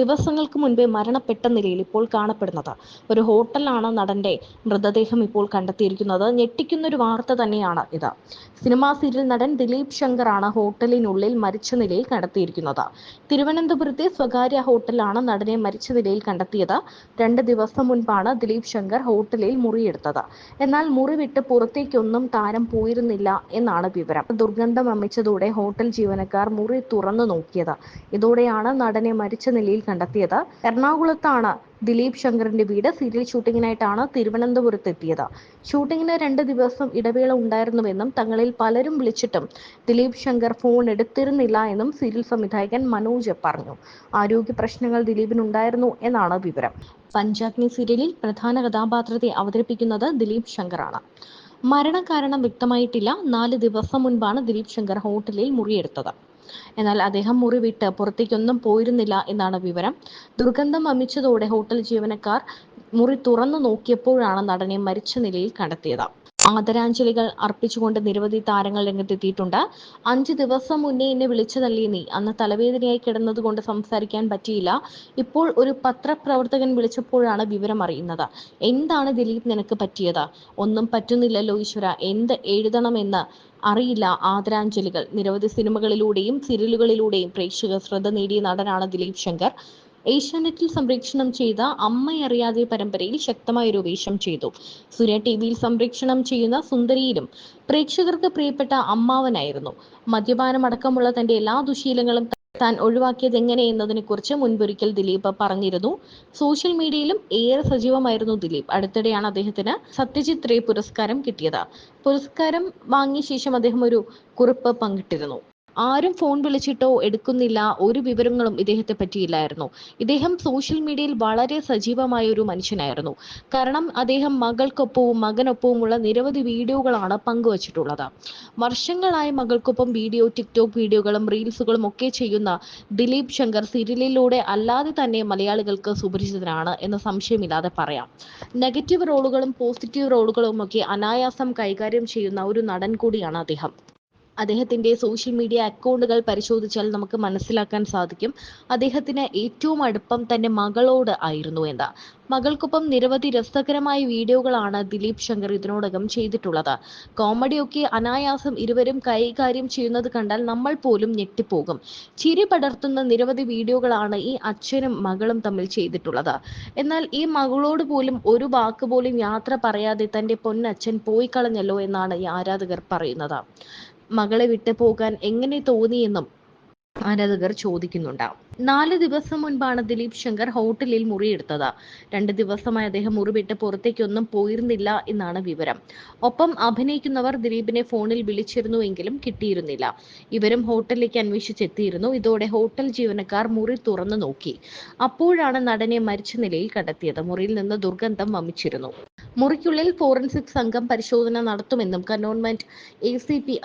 ദിവസങ്ങൾക്ക് മുൻപേ മരണപ്പെട്ട നിലയിൽ ഇപ്പോൾ കാണപ്പെടുന്നത്. ഒരു ഹോട്ടലാണ് നടന്റെ മൃതദേഹം ഇപ്പോൾ കണ്ടെത്തിയിരിക്കുന്നത്. ഞെട്ടിക്കുന്ന ഒരു വാർത്ത തന്നെയാണ് ഇത്. സിനിമാ സീരിയൽ നടൻ ദിലീപ് ശങ്കറാണ് ഹോട്ടലിനുള്ളിൽ മരിച്ച നിലയിൽ കണ്ടെത്തിയിരിക്കുന്നത്. തിരുവനന്തപുരത്തെ സ്വകാര്യ ഹോട്ടലാണ് നടനെ മരിച്ച നിലയിൽ കണ്ടെത്തിയത്. രണ്ട് ദിവസം മുൻപാണ് ദിലീപ് ശങ്കർ ഹോട്ടലിൽ മുറിയെടുത്തത്. എന്നാൽ മുറി വിട്ട് പുറത്തേക്കൊന്നും താരം പോയിരുന്നില്ല എന്നാണ് വിവരം. ദുർഗന്ധം അമിച്ചതോടെ ഹോട്ടൽ ജീവനക്കാർ മുറി തുറന്നു നോക്കിയത്. ഇതോടെയാണ് നടനെ മരിച്ച നിലയിൽ കണ്ടെത്തിയത്. എറണാകുളത്താണ് ദിലീപ് ശങ്കറിന്റെ വീട്. സീരിയൽ ഷൂട്ടിങ്ങിനായിട്ടാണ് തിരുവനന്തപുരത്ത് എത്തിയത് ഷൂട്ടിങ്ങിന് രണ്ട് ദിവസം ഇടവേള ഉണ്ടായിരുന്നുവെന്നും തങ്ങളിൽ പലരും വിളിച്ചിട്ടും ദിലീപ് ശങ്കർ ഫോൺ എടുത്തിരുന്നില്ല എന്നും സീരിയൽ സംവിധായകൻ മനോജ് പറഞ്ഞു. ആരോഗ്യ പ്രശ്നങ്ങൾ ദിലീപിനുണ്ടായിരുന്നു എന്നാണ് വിവരം. പഞ്ചാഗ്നി സീരിയലിൽ പ്രധാന കഥാപാത്രത്തെ അവതരിപ്പിക്കുന്നത് ദിലീപ് ശങ്കറാണ്. മരണകാരണം വ്യക്തമായിട്ടില്ല. നാല് ദിവസം മുൻപാണ് ദിലീപ് ശങ്കർ ഹോട്ടലിൽ മുറിയെടുത്തത്. എന്നാൽ അദ്ദേഹം മുറി വിട്ട് പുറത്തേക്കൊന്നും പോയിരുന്നില്ല എന്നാണ് വിവരം. ദുർഗന്ധം വമിച്ചതോടെ ഹോട്ടൽ ജീവനക്കാർ മുറി തുറന്നു നോക്കിയപ്പോഴാണ് നടനെ മരിച്ച നിലയിൽ കണ്ടെത്തിയത്. ആദരാഞ്ജലികൾ അർപ്പിച്ചുകൊണ്ട് നിരവധി താരങ്ങൾ രംഗത്തെത്തിയിട്ടുണ്ട്. അഞ്ചു ദിവസം മുന്നേ എന്നെ വിളിച്ചു തള്ളിയ നീ? അന്ന് തലവേദനയായി കിടന്നതുകൊണ്ട് സംസാരിക്കാൻ പറ്റിയില്ല. ഇപ്പോൾ ഒരു പത്രപ്രവർത്തകൻ വിളിച്ചപ്പോഴാണ് വിവരം അറിയുന്നത്. എന്താണ് ദിലീപ് നിനക്ക് പറ്റിയത്? ഒന്നും പറ്റുന്നില്ലല്ലോ ഈശ്വര. എന്ത് എഴുതണമെന്ന് അറിയില്ല ആദരാഞ്ജലികൾ. നിരവധി സിനിമകളിലൂടെയും സീരിയലുകളിലൂടെയും പ്രേക്ഷക ശ്രദ്ധ നേടിയ നടനാണ് ദിലീപ് ശങ്കർ. ഏഷ്യാനെറ്റിൽ സംപ്രേക്ഷണം ചെയ്ത അമ്മയറിയാതെ പരമ്പരയിൽ ശക്തമായൊരു വേഷം ചെയ്തു. സൂര്യ ടി വിയിൽ സംപ്രേക്ഷണം ചെയ്യുന്ന സുന്ദരിയിലും പ്രേക്ഷകർക്ക് പ്രിയപ്പെട്ട അമ്മാവനായിരുന്നു. മദ്യപാനം അടക്കമുള്ള തന്റെ എല്ലാ ദുശീലങ്ങളും താൻ ഒഴിവാക്കിയത് എങ്ങനെ എന്നതിനെ കുറിച്ച് മുൻപൊരിക്കൽ ദിലീപ് പറഞ്ഞിരുന്നു. സോഷ്യൽ മീഡിയയിലും ഏറെ സജീവമായിരുന്നു ദിലീപ്. അടുത്തിടെയാണ് അദ്ദേഹത്തിന് സത്യജിത് റേ പുരസ്കാരം കിട്ടിയത്. പുരസ്കാരം വാങ്ങിയ ശേഷം അദ്ദേഹം ഒരു കുറിപ്പ് പങ്കിട്ടിരുന്നു. ആരും ഫോൺ വിളിച്ചിട്ടോ എടുക്കുന്നില്ല. ഒരു വിവരങ്ങളും ഇദ്ദേഹത്തെ പറ്റിയില്ലായിരുന്നു. ഇദ്ദേഹം സോഷ്യൽ മീഡിയയിൽ വളരെ സജീവമായ ഒരു മനുഷ്യനായിരുന്നു. കാരണം അദ്ദേഹം മകൾക്കൊപ്പവും മകനൊപ്പവുമുള്ള നിരവധി വീഡിയോകളാണ് പങ്കുവച്ചിട്ടുള്ളത്. വർഷങ്ങളായി മകൾക്കൊപ്പം വീഡിയോ ടിക്ടോക്ക് വീഡിയോകളും റീൽസുകളും ഒക്കെ ചെയ്യുന്ന ദിലീപ് ശങ്കർ സീരിയലിലൂടെ അല്ലാതെ തന്നെ മലയാളികൾക്ക് സുപരിചിതനാണ് എന്ന സംശയമില്ലാതെ പറയാം. നെഗറ്റീവ് റോളുകളും പോസിറ്റീവ് റോളുകളും ഒക്കെ അനായാസം കൈകാര്യം ചെയ്യുന്ന ഒരു നടൻ കൂടിയാണ് അദ്ദേഹം. അദ്ദേഹത്തിന്റെ സോഷ്യൽ മീഡിയ അക്കൗണ്ടുകൾ പരിശോധിച്ചാൽ നമുക്ക് മനസ്സിലാക്കാൻ സാധിക്കും. അദ്ദേഹത്തിന് ഏറ്റവും അടുപ്പം തന്റെ മകളോട് ആയിരുന്നു എന്ന്. മകൾക്കൊപ്പം നിരവധി രസകരമായ വീഡിയോകളാണ് ദിലീപ് ശങ്കർ ഇതിനോടകം ചെയ്തിട്ടുള്ളത്. കോമഡിയൊക്കെ അനായാസം ഇരുവരും കൈകാര്യം ചെയ്യുന്നത് കണ്ടാൽ നമ്മൾ പോലും ഞെട്ടിപ്പോകും. ചിരി പടർത്തുന്ന നിരവധി വീഡിയോകളാണ് ഈ അച്ഛനും മകളും തമ്മിൽ ചെയ്തിട്ടുള്ളത്. എന്നാൽ ഈ മകളോട് പോലും ഒരു വാക്ക് പോലും യാത്ര പറയാതെ തന്റെ പൊന്നച്ഛൻ പോയി കളഞ്ഞല്ലോ എന്നാണ് ഈ ആരാധകർ പറയുന്നത്. മകളെ വിട്ടു പോകാൻ എങ്ങനെ തോന്നിയെന്നും ആരാധകർ ചോദിക്കുന്നുണ്ട് നാല് ദിവസം മുൻപാണ് ദിലീപ് ശങ്കർ ഹോട്ടലിൽ മുറിയെടുത്തത്. രണ്ട് ദിവസമായി അദ്ദേഹം മുറി വിട്ട് പുറത്തേക്കൊന്നും പോയിരുന്നില്ല എന്നാണ് വിവരം. ഒപ്പം അഭിനയിക്കുന്നവർ ദിലീപിനെ ഫോണിൽ വിളിച്ചിരുന്നുവെങ്കിലും കിട്ടിയിരുന്നില്ല. ഇവരും ഹോട്ടലിലേക്ക് അന്വേഷിച്ചെത്തിയിരുന്നു. ഇതോടെ ഹോട്ടൽ ജീവനക്കാർ മുറി തുറന്നു നോക്കി. അപ്പോഴാണ് നടനെ മരിച്ച നിലയിൽ കണ്ടെത്തിയത്. മുറിയിൽ നിന്ന് ദുർഗന്ധം വമിച്ചിരുന്നു. മുറിക്കുള്ളിൽ ഫോറൻസിക് സംഘം പരിശോധന നടത്തുമെന്നും കന്റോൺമെന്റ് എ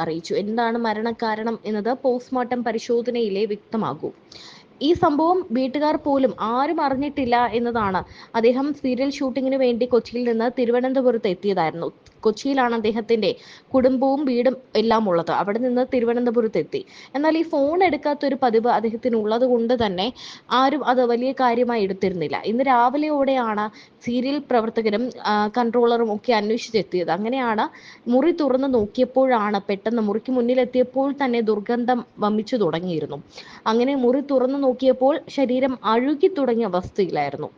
അറിയിച്ചു. എന്താണ് മരണകാരണം എന്നത് പോസ്റ്റ്മോർട്ടം പരിശോധനയിലെ വ്യക്തമാകൂ. ഈ സംഭവം വീട്ടുകാർ പോലും ആരും അറിഞ്ഞിട്ടില്ല എന്നതാണ്. അദ്ദേഹം സീരിയൽ ഷൂട്ടിങ്ങിന് വേണ്ടി കൊച്ചിയിൽ നിന്ന് തിരുവനന്തപുരത്ത് എത്തിയതായിരുന്നു. കൊച്ചിയിലാണ് അദ്ദേഹത്തിന്റെ കുടുംബവും വീടും എല്ലാം ഉള്ളത്. അവിടെ നിന്ന് തിരുവനന്തപുരത്ത് എത്തി. എന്നാൽ ഈ ഫോൺ എടുക്കാത്ത ഒരു പതിവ് അദ്ദേഹത്തിന് ഉള്ളത് കൊണ്ട് തന്നെ ആരും അത് വലിയ കാര്യമായി എടുത്തിരുന്നില്ല. ഇന്ന് രാവിലെയോടെയാണ് സീരിയൽ പ്രവർത്തകരും കൺട്രോളറും ഒക്കെ അന്വേഷിച്ചെത്തിയത്. അങ്ങനെയാണ് മുറി തുറന്ന് നോക്കിയപ്പോഴാണ് പെട്ടെന്ന് മുറിക്ക് മുന്നിലെത്തിയപ്പോൾ തന്നെ ദുർഗന്ധം വമിച്ചു തുടങ്ങിയിരുന്നു. അങ്ങനെ മുറി തുറന്നു നോക്കിയപ്പോൾ ശരീരം അഴുകി തുടങ്ങിയ അവസ്ഥയിലായിരുന്നു.